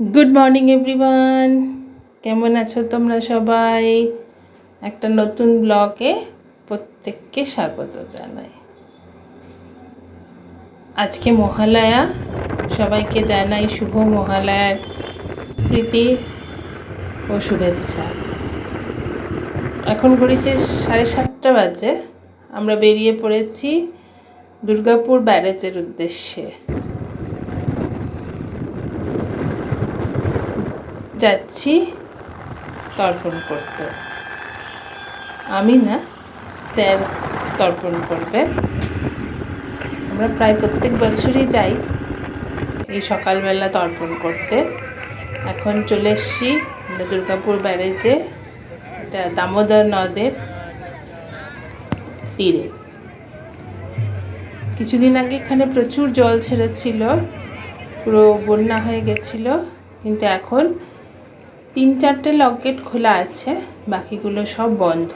Good morning everyone কেমন আছো তোমরা সবাই? একটা নতুন ব্লগে প্রত্যেককে স্বাগত জানাই। আজকে মহালয়া। সবাইকে জানাই শুভ মহালয়ার প্রীতি ও শুভেচ্ছা। এখন ঘড়িতে সাড়ে সাতটা বাজে। আমরা বেরিয়ে পড়েছি দুর্গাপুর ব্যারেজের উদ্দেশ্যে। যাচ্ছি তর্পণ করতে। আমি না স্যার তর্পণ করবে। আমরা প্রায় প্রত্যেক বছরই যাই এই সকালবেলা তর্পণ করতে। এখন চলে এসছি দুর্গাপুর ব্যারেজে, এটা দামোদর নদের তীরে। কিছুদিন আগে এখানে প্রচুর জল ছেড়েছিল, পুরো বন্যা হয়ে গেছিল, কিন্তু এখন তিন চারটে লকেট খোলা আছে, বাকিগুলো সব বন্ধ।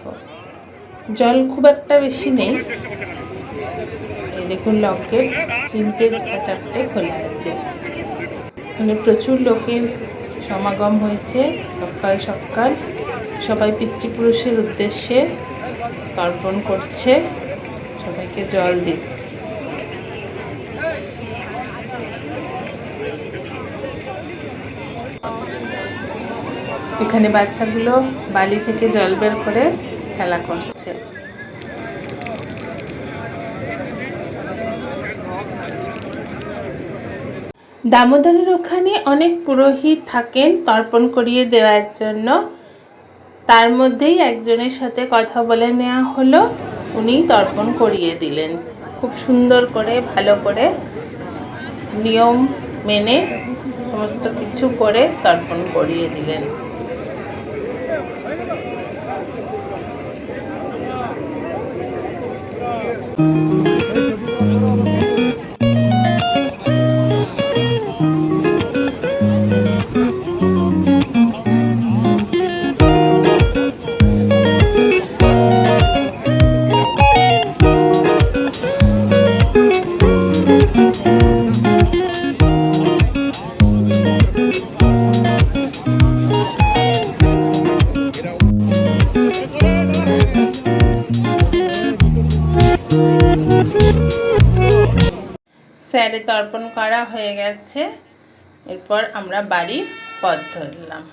জল খুব একটা বেশি নেই। এই দেখুন লকেট, তিনটে চারটে খোলা আছে। মানে প্রচুর লোকের সমাগম হয়েছে, সকাল সকাল। সবাই পিতৃপুরুষের উদ্দেশ্যে তর্পণ করছে, সবাইকে জল দিচ্ছে। এখানে বাচ্চাগুলো বালি থেকে জল বের করে খেলা করছে। দামোদরের ওখানে অনেক পুরোহিত থাকেন তর্পণ করিয়ে দেওয়ার জন্য। তার মধ্যেই একজনের সাথে কথা বলে নেওয়া হলো। উনি তর্পণ করিয়ে দিলেন। খুব সুন্দর করে, ভালো করে নিয়ম মেনে সমস্ত কিছু করে তর্পণ করিয়ে দিলেন। স্যারে তর্পণ করা হয়ে গেছে। এরপর আমরা বাড়ির পথ ধরলাম।